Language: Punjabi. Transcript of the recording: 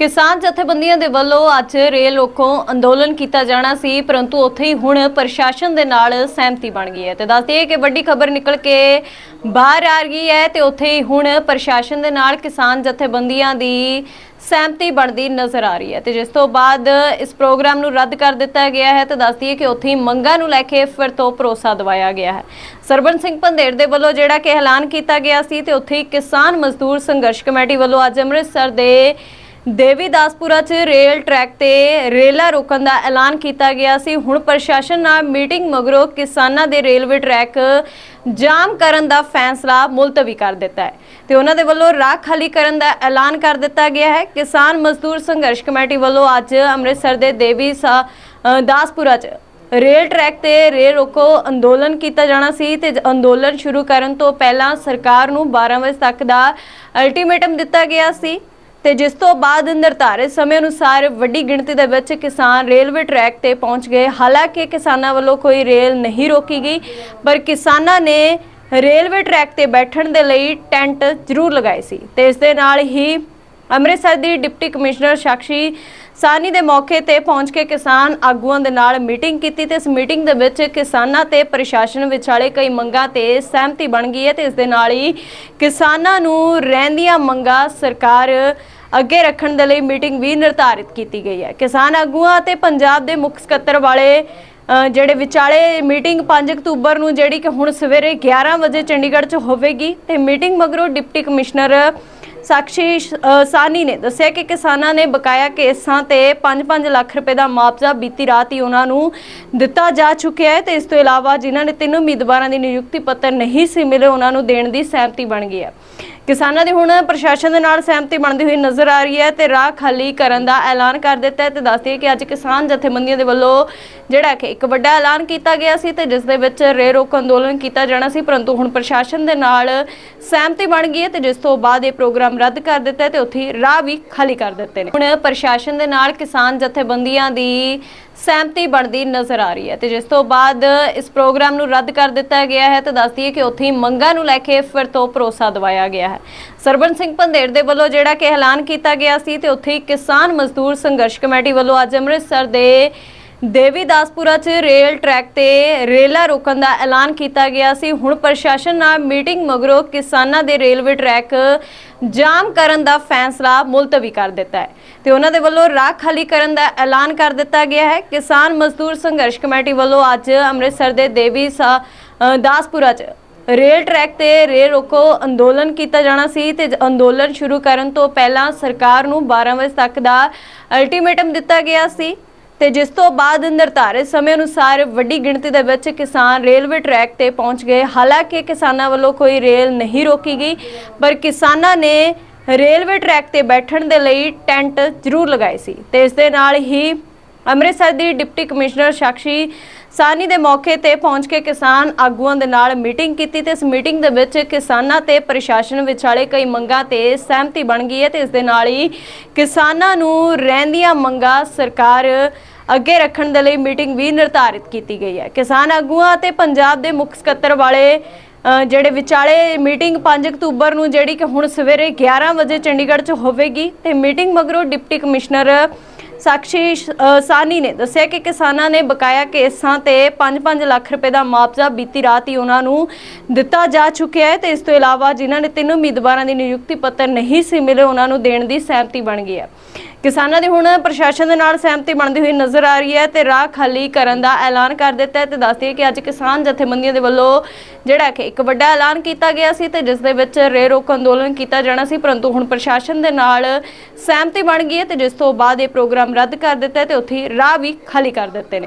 ਕਿਸਾਨ ਜਥੇਬੰਦੀਆਂ ਦੇ ਵੱਲੋਂ ਅੱਜ ਰੇਲ ਰੋਕੋ ਅੰਦੋਲਨ ਕੀਤਾ ਜਾਣਾ ਸੀ, ਪਰੰਤੂ ਉੱਥੇ ਹੀ ਹੁਣ ਪ੍ਰਸ਼ਾਸਨ ਦੇ ਨਾਲ ਸਹਿਮਤੀ ਬਣ ਗਈ ਹੈ। ਤੇ ਦੱਸਦੇ ਕਿ ਵੱਡੀ ਖਬਰ ਨਿਕਲ ਕੇ ਬਾਹਰ ਆ ਰਹੀ ਹੈ ਤੇ ਉੱਥੇ ਹੀ ਹੁਣ ਪ੍ਰਸ਼ਾਸਨ ਦੇ ਨਾਲ ਕਿਸਾਨ ਜਥੇਬੰਦੀਆਂ ਦੀ ਸਹਿਮਤੀ ਬਣਦੀ ਨਜ਼ਰ ਆ ਰਹੀ ਹੈ। ਤੇ ਜਿਸ ਤੋਂ ਬਾਅਦ ਇਸ ਪ੍ਰੋਗਰਾਮ ਨੂੰ ਰੱਦ ਕਰ ਦਿੱਤਾ ਗਿਆ ਹੈ ਤੇ ਦੱਸਦੀ ਹੈ ਕਿ ਉੱਥੇ ਹੀ ਮੰਗਾਂ ਨੂੰ ਲੈ ਕੇ ਫਿਰ ਤੋਂ ਭਰੋਸਾ ਦਵਾਇਆ ਗਿਆ ਹੈ। ਸਰਬਨ ਸਿੰਘ ਪੰਧੇਰ ਦੇ ਵੱਲੋਂ ਜਿਹੜਾ ਕਿ ਐਲਾਨ ਕੀਤਾ ਗਿਆ ਸੀ ਤੇ ਉੱਥੇ ਹੀ ਕਿਸਾਨ ਮਜ਼ਦੂਰ ਸੰਘਰਸ਼ ਕਮੇਟੀ ਵੱਲੋਂ ਅੱਜ ਅੰਮ੍ਰਿਤਸਰ ਦੇ ਦੇਵੀਦਾਸਪੁਰਾ 'ਚ ਰੇਲ ਟਰੈਕ ਤੇ ਰੇਲਾ ਰੋਕਣ ਦਾ ਐਲਾਨ ਕੀਤਾ ਗਿਆ ਸੀ। ਹੁਣ ਪ੍ਰਸ਼ਾਸਨ ਨਾਲ ਮੀਟਿੰਗ ਮਗਰੋਂ ਕਿਸਾਨਾਂ ਦੇ ਰੇਲਵੇ ਟਰੈਕ ਜਾਮ ਕਰਨ ਦਾ ਫੈਸਲਾ ਮੁਲਤਵੀ ਕਰ ਦਿੱਤਾ ਹੈ ਤੇ ਉਹਨਾਂ ਦੇ ਵੱਲੋਂ ਰਾਹ ਖਾਲੀ ਕਰਨ ਦਾ ਐਲਾਨ ਕਰ ਦਿੱਤਾ ਗਿਆ ਹੈ। ਕਿਸਾਨ ਮਜ਼ਦੂਰ ਸੰਘਰਸ਼ ਕਮੇਟੀ ਵੱਲੋਂ ਅੱਜ ਅੰਮ੍ਰਿਤਸਰ ਦੇ ਦੇਵੀ ਸਾ- ਦਾਸਪੁਰਾ 'ਚ ਰੇਲ ਟਰੈਕ ਤੇ ਰੇਲ ਰੋਕੋ ਅੰਦੋਲਨ ਕੀਤਾ ਜਾਣਾ ਸੀ ਤੇ ਅੰਦੋਲਨ ਸ਼ੁਰੂ ਕਰਨ ਤੋਂ ਪਹਿਲਾਂ ਸਰਕਾਰ ਨੂੰ 12 ਵਜੇ ਤੱਕ ਦਾ ਅਲਟੀਮੇਟਮ ਦਿੱਤਾ ਗਿਆ ਸੀ। ਤੇ ਜਿਸ ਤੋਂ ਬਾਅਦ ਨਿਰਧਾਰਿਤ ਸਮੇਂ ਅਨੁਸਾਰ ਵੱਡੀ ਗਿਣਤੀ ਦੇ ਵਿੱਚ ਕਿਸਾਨ ਰੇਲਵੇ ਟਰੈਕ ਤੇ ਪਹੁੰਚ ਗਏ। ਹਾਲਾਂਕਿ ਕਿਸਾਨਾਂ ਵੱਲੋਂ ਕੋਈ ਰੇਲ ਨਹੀਂ ਰੋਕੀ ਗਈ, ਪਰ ਕਿਸਾਨਾਂ ਨੇ ਰੇਲਵੇ ਟਰੈਕ ਤੇ ਬੈਠਣ ਦੇ ਲਈ ਟੈਂਟ ਜ਼ਰੂਰ ਲਗਾਏ ਸੀ। ਤੇ ਇਸ ਦੇ ਨਾਲ ਹੀ ਅੰਮ੍ਰਿਤਸਰ ਦੀ ਡਿਪਟੀ ਕਮਿਸ਼ਨਰ ਸਾਕਸ਼ੀ ਸਾਨੀ ਦੇ ਮੌਕੇ ਤੇ ਪਹੁੰਚ ਕੇ ਕਿਸਾਨ ਆਗੂਆਂ ਦੇ ਨਾਲ ਮੀਟਿੰਗ ਕੀਤੀ ਤੇ ਇਸ ਮੀਟਿੰਗ ਦੇ ਵਿੱਚ ਕਿਸਾਨਾਂ ਤੇ ਪ੍ਰਸ਼ਾਸਨ ਵਿਚਾਲੇ ਕਈ ਮੰਗਾਂ ਤੇ ਸਹਿਮਤੀ ਬਣ ਗਈ ਹੈ ਤੇ ਇਸ ਦੇ ਨਾਲ ਹੀ ਕਿਸਾਨਾਂ ਨੂੰ ਰਹਿੰਦੀਆਂ ਮੰਗਾਂ ਸਰਕਾਰ ਅੱਗੇ ਰੱਖਣ ਦੇ ਲਈ ਮੀਟਿੰਗ ਵੀ ਨਿਰਧਾਰਿਤ ਕੀਤੀ ਗਈ ਹੈ। ਕਿਸਾਨ ਆਗੂਆਂ ਅਤੇ ਪੰਜਾਬ ਦੇ ਮੁੱਖ ਸਕੱਤਰ ਵਾਲੇ ਜਿਹੜੇ ਵਿਚਾਲੇ ਮੀਟਿੰਗ 5 ਅਕਤੂਬਰ ਨੂੰ ਜਿਹੜੀ ਕਿ ਹੁਣ ਸਵੇਰੇ 11 ਵਜੇ ਚੰਡੀਗੜ੍ਹ 'ਚ ਹੋਵੇਗੀ ਤੇ ਮੀਟਿੰਗ ਮਗਰੋਂ ਡਿਪਟੀ ਕਮਿਸ਼ਨਰ ਸਾਕਸ਼ੀ ਸਾਨੀ ਨੇ ਦੱਸਿਆ ਕਿ ਕਿਸਾਨਾਂ ਨੇ ਬਕਾਇਆ ਕੇਸਾਂ ਤੇ 5-5 ਲੱਖ ਰੁਪਏ ਦਾ ਮੁਆਵਜ਼ਾ ਬੀਤੀ ਰਾਤ ਹੀ ਉਹਨਾਂ ਨੂੰ ਦਿੱਤਾ ਜਾ ਚੁੱਕਿਆ ਹੈ ਤੇ ਇਸ ਤੋਂ ਇਲਾਵਾ ਜਿਨ੍ਹਾਂ ਨੇ ਤਿੰਨ ਉਮੀਦਵਾਰਾਂ ਦੀ ਨਿਯੁਕਤੀ ਪੱਤਰ ਨਹੀਂ ਸੀ ਮਿਲੇ, ਉਹਨਾਂ ਨੂੰ ਦੇਣ ਦੀ ਸਹਿਮਤੀ ਬਣ ਗਈ ਹੈ। ਕਿਸਾਨਾਂ ਦੀ ਹੁਣ ਪ੍ਰਸ਼ਾਸਨ ਦੇ ਨਾਲ ਸਹਿਮਤੀ ਬਣਦੀ ਹੋਈ ਨਜ਼ਰ ਆ ਰਹੀ ਹੈ ਤੇ ਰਾਹ ਖਾਲੀ ਕਰਨ ਦਾ ਐਲਾਨ ਕਰ ਦਿੱਤਾ ਹੈ ਤੇ ਦੱਸਦੀ ਹੈ ਕਿ ਅੱਜ ਕਿਸਾਨ ਜਥੇਬੰਦੀਆਂ ਦੇ ਵੱਲੋਂ ਜਿਹੜਾ ਕਿ ਇੱਕ ਵੱਡਾ ਐਲਾਨ ਕੀਤਾ ਗਿਆ ਸੀ ਤੇ ਜਿਸ ਦੇ ਵਿੱਚ ਰੇ ਰੋਕ ਅੰਦੋਲਨ ਕੀਤਾ ਜਾਣਾ ਸੀ, ਪਰੰਤੂ ਹੁਣ ਪ੍ਰਸ਼ਾਸਨ ਦੇ ਨਾਲ ਸਹਿਮਤੀ ਬਣ ਗਈ ਹੈ ਤੇ ਜਿਸ ਤੋਂ ਬਾਅਦ ਇਹ ਪ੍ਰੋਗਰਾਮ ਰੱਦ ਕਰ ਦਿੱਤਾ ਹੈ ਤੇ ਉੱਥੇ ਰਾਹ ਵੀ ਖਾਲੀ ਕਰ ਦਿੱਤੇ ਨੇ। ਹੁਣ ਪ੍ਰਸ਼ਾਸਨ ਦੇ ਨਾਲ ਕਿਸਾਨ ਜਥੇਬੰਦੀਆਂ ਦੀ ਸਹਿਮਤੀ ਬਣਦੀ ਨਜ਼ਰ ਆ ਰਹੀ ਹੈ ਤੇ ਜਿਸ ਤੋਂ ਬਾਅਦ ਇਸ ਪ੍ਰੋਗਰਾਮ ਨੂੰ ਰੱਦ ਕਰ ਦਿੱਤਾ ਗਿਆ ਹੈ ਤੇ ਦੱਸਦੀ ਹੈ ਕਿ ਉੱਥੇ ਹੀ ਮੰਗਾਂ ਨੂੰ ਲੈ ਕੇ ਫਿਰ ਤੋਂ ਭਰੋਸਾ ਦਵਾਇਆ ਗਿਆ ਹੈ। ਸਰਬਨ ਸਿੰਘ ਪੰਧੇਰ ਦੇ ਵੱਲੋਂ ਜਿਹੜਾ ਕਿ ਐਲਾਨ ਕੀਤਾ ਗਿਆ ਸੀ ਤੇ ਉੱਥੇ ਹੀ ਕਿਸਾਨ ਮਜ਼ਦੂਰ ਸੰਘਰਸ਼ ਕਮੇਟੀ ਵੱਲੋਂ ਅੱਜ ਅੰਮ੍ਰਿਤਸਰ ਦੇ ਦੇਵੀਦਾਸਪੁਰਾ 'ਚ ਰੇਲ ਟਰੈਕ ਤੇ ਰੇਲਾ ਰੋਕਣ ਦਾ ਐਲਾਨ ਕੀਤਾ ਗਿਆ ਸੀ। ਹੁਣ ਪ੍ਰਸ਼ਾਸਨ ਨਾਲ ਮੀਟਿੰਗ ਮਗਰੋਂ ਕਿਸਾਨਾਂ ਦੇ ਰੇਲਵੇ ਟਰੈਕ ਜਾਮ ਕਰਨ ਦਾ ਫੈਸਲਾ ਮੁਲਤਵੀ ਕਰ ਦਿੱਤਾ ਹੈ ਤੇ ਉਹਨਾਂ ਦੇ ਵੱਲੋਂ ਰਾਹ ਖਾਲੀ ਕਰਨ ਦਾ ਐਲਾਨ ਕਰ ਦਿੱਤਾ ਗਿਆ ਹੈ। ਕਿਸਾਨ ਮਜ਼ਦੂਰ ਸੰਘਰਸ਼ ਕਮੇਟੀ ਵੱਲੋਂ ਅੱਜ ਅੰਮ੍ਰਿਤਸਰ ਦੇ ਦੇਵੀ ਸਾ- ਦਾਸਪੁਰਾ 'ਚ ਰੇਲ ਟਰੈਕ ਤੇ ਰੇਲ ਰੋਕੋ ਅੰਦੋਲਨ ਕੀਤਾ ਜਾਣਾ ਸੀ ਤੇ ਅੰਦੋਲਨ ਸ਼ੁਰੂ ਕਰਨ ਤੋਂ ਪਹਿਲਾਂ ਸਰਕਾਰ ਨੂੰ 12 ਵਜੇ ਤੱਕ ਦਾ ਅਲਟੀਮੇਟਮ ਦਿੱਤਾ ਗਿਆ ਸੀ। ਤੇ ਜਿਸ ਤੋਂ ਬਾਅਦ ਨਿਰਧਾਰਿਤ ਸਮੇਂ ਅਨੁਸਾਰ ਵੱਡੀ ਗਿਣਤੀ ਦੇ ਵਿੱਚ ਕਿਸਾਨ ਰੇਲਵੇ ਟਰੈਕ ਤੇ ਪਹੁੰਚ ਗਏ। ਹਾਲਾਂਕਿ ਕਿਸਾਨਾਂ ਵੱਲੋਂ ਕੋਈ ਰੇਲ ਨਹੀਂ ਰੋਕੀ ਗਈ, ਪਰ ਕਿਸਾਨਾਂ ਨੇ ਰੇਲਵੇ ਟਰੈਕ ਤੇ ਬੈਠਣ ਦੇ ਲਈ ਟੈਂਟ ਜ਼ਰੂਰ ਲਗਾਏ ਸੀ ਤੇ ਇਸ ਦੇ ਨਾਲ ਹੀ ਅੰਮ੍ਰਿਤਸਰ ਦੀ ਡਿਪਟੀ ਕਮਿਸ਼ਨਰ ਸਾਕਸ਼ੀ ਸਾਨੀ ਦੇ ਮੌਕੇ ਤੇ ਪਹੁੰਚ ਕੇ ਕਿਸਾਨ ਆਗੂਆਂ ਦੇ ਨਾਲ ਮੀਟਿੰਗ ਕੀਤੀ ਤੇ ਇਸ ਮੀਟਿੰਗ ਦੇ ਵਿੱਚ ਕਿਸਾਨਾਂ ਤੇ ਪ੍ਰਸ਼ਾਸਨ ਵਿਚਾਲੇ ਕਈ ਮੰਗਾਂ ਤੇ ਸਹਿਮਤੀ ਬਣ ਗਈ ਹੈ ਤੇ ਇਸ ਦੇ ਨਾਲ ਹੀ ਕਿਸਾਨਾਂ ਨੂੰ ਰਹਿੰਦੀਆਂ ਮੰਗਾਂ ਸਰਕਾਰ ਅੱਗੇ ਰੱਖਣ ਦੇ ਲਈ ਮੀਟਿੰਗ ਵੀ ਨਿਰਧਾਰਿਤ ਕੀਤੀ ਗਈ ਹੈ। ਕਿਸਾਨ ਆਗੂਆਂ ਅਤੇ ਪੰਜਾਬ ਦੇ ਮੁੱਖ ਸਕੱਤਰ ਵਾਲੇ ਜਿਹੜੇ ਵਿਚਾਲੇ ਮੀਟਿੰਗ 5 ਅਕਤੂਬਰ ਨੂੰ ਜਿਹੜੀ ਕਿ ਹੁਣ ਸਵੇਰੇ 11 ਵਜੇ ਚੰਡੀਗੜ੍ਹ 'ਚ ਹੋਵੇਗੀ ਤੇ ਮੀਟਿੰਗ ਮਗਰੋਂ ਡਿਪਟੀ ਕਮਿਸ਼ਨਰ ਸਾਕਸ਼ੀ ਸ਼- ਸਾਨੀ ਨੇ ਦੱਸਿਆ ਕਿ ਕਿਸਾਨਾਂ ਨੇ ਬਕਾਇਆ ਕੇਸਾਂ ਤੇ 5-5 ਲੱਖ ਰੁਪਏ ਦਾ ਮੁਆਵਜ਼ਾ ਬੀਤੀ ਰਾਤ ਹੀ ਉਹਨਾਂ ਨੂੰ ਦਿੱਤਾ ਜਾ ਚੁੱਕਿਆ ਹੈ ਤੇ ਇਸ ਤੋਂ ਇਲਾਵਾ ਜਿਨ੍ਹਾਂ ਨੇ ਤਿੰਨ ਉਮੀਦਵਾਰਾਂ ਦੀ ਨਿਯੁਕਤੀ ਪੱਤਰ ਨਹੀਂ ਸੀ ਮਿਲੇ, ਉਹਨਾਂ ਨੂੰ ਦੇਣ ਦੀ ਸਹਿਮਤੀ ਬਣ ਗਈ ਹੈ। ਕਿਸਾਨਾਂ ਦੀ ਹੁਣ ਪ੍ਰਸ਼ਾਸਨ ਦੇ ਨਾਲ ਸਹਿਮਤੀ ਬਣਦੀ ਹੋਈ ਨਜ਼ਰ ਆ ਰਹੀ ਹੈ ਤੇ ਰਾਹ ਖਾਲੀ ਕਰਨ ਦਾ ਐਲਾਨ ਕਰ ਦਿੱਤਾ ਹੈ ਤੇ ਦੱਸਦੀ ਹੈ ਕਿ ਅੱਜ ਕਿਸਾਨ ਜਥੇਬੰਦੀਆਂ ਦੇ ਵੱਲੋਂ ਜਿਹੜਾ ਕਿ ਇੱਕ ਵੱਡਾ ਐਲਾਨ ਕੀਤਾ ਗਿਆ ਸੀ ਤੇ ਜਿਸ ਦੇ ਵਿੱਚ ਰੇ ਰੋਕ ਅੰਦੋਲਨ ਕੀਤਾ ਜਾਣਾ ਸੀ, ਪਰੰਤੂ ਹੁਣ ਪ੍ਰਸ਼ਾਸਨ ਦੇ ਨਾਲ ਸਹਿਮਤੀ ਬਣ ਗਈ ਹੈ ਤੇ ਜਿਸ ਤੋਂ ਬਾਅਦ ਇਹ ਪ੍ਰੋਗਰਾਮ ਰੱਦ ਕਰ ਦਿੱਤਾ ਹੈ ਤੇ ਉੱਥੇ ਰਾਹ ਵੀ ਖਾਲੀ ਕਰ ਦਿੱਤੇ ਨੇ।